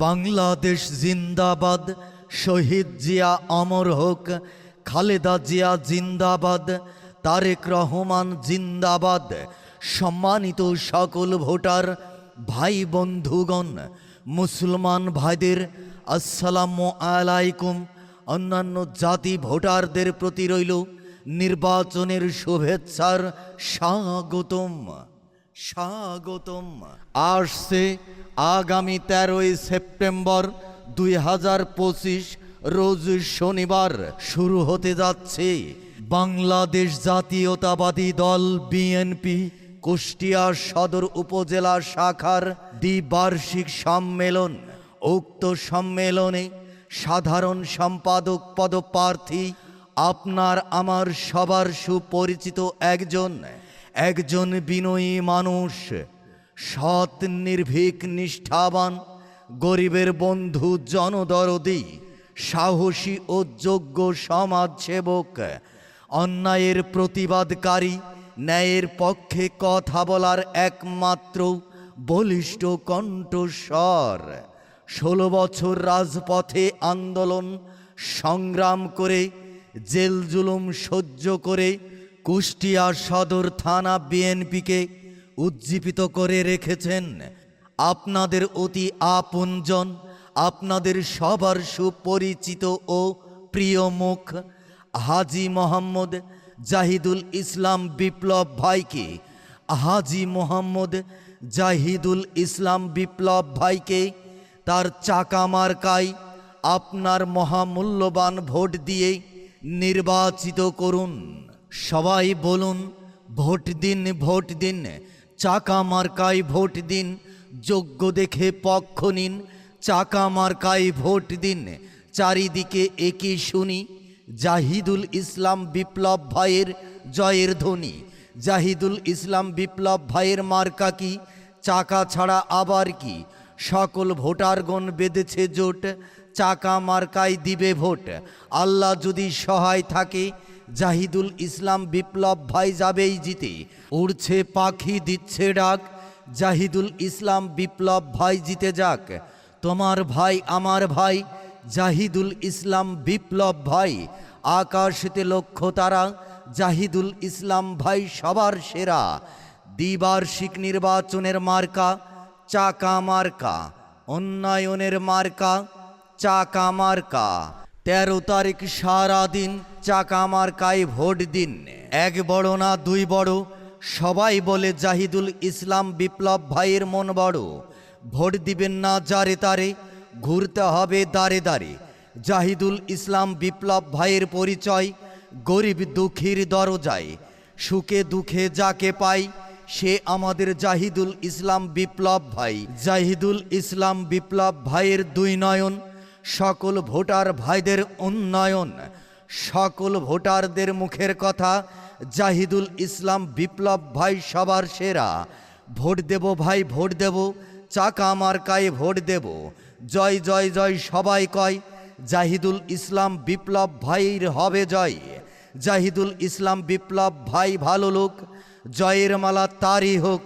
বাংলাদেশ জিন্দাবাদ, শহীদ জিয়া অমর হোক, খালেদা জিয়া জিন্দাবাদ, তারেক রহমান জিন্দাবাদ, সম্মানিত সকল ভোটার, ভাই বন্ধুগণ, মুসলমান ভাইদের আসসালামু আলাইকুম। অন্যান্য জাতি ভোটারদের প্রতি রইল নির্বাচনের শুভেচ্ছার স্বাগতম। স্বাগতম। আসছে আগামী তেরোই সেপ্টেম্বর দুই হাজার পঁচিশ, রোজ শনিবার শুরু হতে যাচ্ছে। বাংলাদেশ জাতীয়তাবাদী দল বিএনপি, কুষ্টিয়া সদর উপজেলা শাখার দ্বিবার্ষিক সম্মেলন। উক্ত সম্মেলনে সাধারণ সম্পাদক পদপ্রার্থী, আপনার আমার সবার সুপরিচিত একজন একজন বিনয়ী মানুষ, সৎ, নির্ভীক, নিষ্ঠাবান, গরিবের বন্ধু, জনদরদি, সাহসী ও যোগ্য সমাজসেবক, অন্যায়ের প্রতিবাদকারী, ন্যায়ের পক্ষে কথা বলার একমাত্র বলিষ্ঠ কণ্ঠস্বর। ষোলো বছর রাজপথে আন্দোলন সংগ্রাম করে, জেল জুলুম সহ্য করে কুষ্টিয়া সদর থানা বিএনপিকে উজ্জীবিত করে রেখেছেন আপনাদের অতি আপনজন, আপনাদের সবার সুপরিচিত ও প্রিয় মুখ হাজি মোহাম্মদ জাহিদুল ইসলাম বিপ্লব ভাইকে। হাজি মোহাম্মদ জাহিদুল ইসলাম বিপ্লব ভাইকে তার চাকা মার্কায় আপনার মহামূল্যবান ভোট দিয়ে নির্বাচিত করুন। সবাই বলুন, ভোট দিন ভোট দিন। চাকা মার্কায় ভোট দিন, যোগ্য দেখে পক্ষ নিন। চাকা মার্কায় ভোট দিন, চারিদিকে একই শুনি। জাহিদুল ইসলাম বিপ্লব ভাইয়ের জয়ের ধ্বনি। জাহিদুল ইসলাম বিপ্লব ভাইয়ের মার্কা কি? চাকা ছাড়া আবার কি? সকল ভোটারগণ বেঁধেছে জোট। চাকা মার্কায় দিবে ভোট। আল্লাহ যদি সহায় থাকে জাহিদুল ইসলাম বিপ্লব ভাই যাবেই জিতে। উড়ছে পাখি, দিচ্ছে ডাক। জাহিদুল ইসলাম বিপ্লব ভাই জিতে যাক। তোমার ভাই, আমার ভাই, জাহিদুল ইসলাম বিপ্লব ভাই আকাশেতে লক্ষ্য তারা, জাহিদুল ইসলাম ভাই সবার সেরা। দ্বিবার্ষিক নির্বাচনের মার্কা, চাকা মার্কা। উন্নয়নের মার্কা, চাকা মার্কা। তেরো তারিখ সারাদিন চাকা মার্কায় ভোট দিন। এক বড় না দুই বড়? সবাই বলে জাহিদুল ইসলাম বিপ্লব ভাইয়ের মন বড়। ভোট দিবেন না যারে তারে, ঘুরতে হবে দাঁড়ে দাঁড়ে জাহিদুল ইসলাম বিপ্লব ভাইয়ের পরিচয়, গরিব দুঃখীর দরজায়। সুখে দুঃখে যাকে পাই, সে আমাদের জাহিদুল ইসলাম বিপ্লব ভাই। জাহিদুল ইসলাম বিপ্লব ভাইয়ের দুই নয়ন, সকল ভোটার ভাইদের উন্নয়ন। সকল ভোটারদের মুখের কথা, জাহিদুল ইসলাম বিপ্লব ভাই সবার সেরা। ভোট দেব ভাই, ভোট দেব, চাকা মার্কায় ভোট দেব। জয় জয় জয়, সবাই কয়, জাহিদুল ইসলাম বিপ্লব ভাইয়ের হবে জয়। জাহিদুল ইসলাম বিপ্লব ভাই ভালো লোক, জয়ের মালা তারই হোক।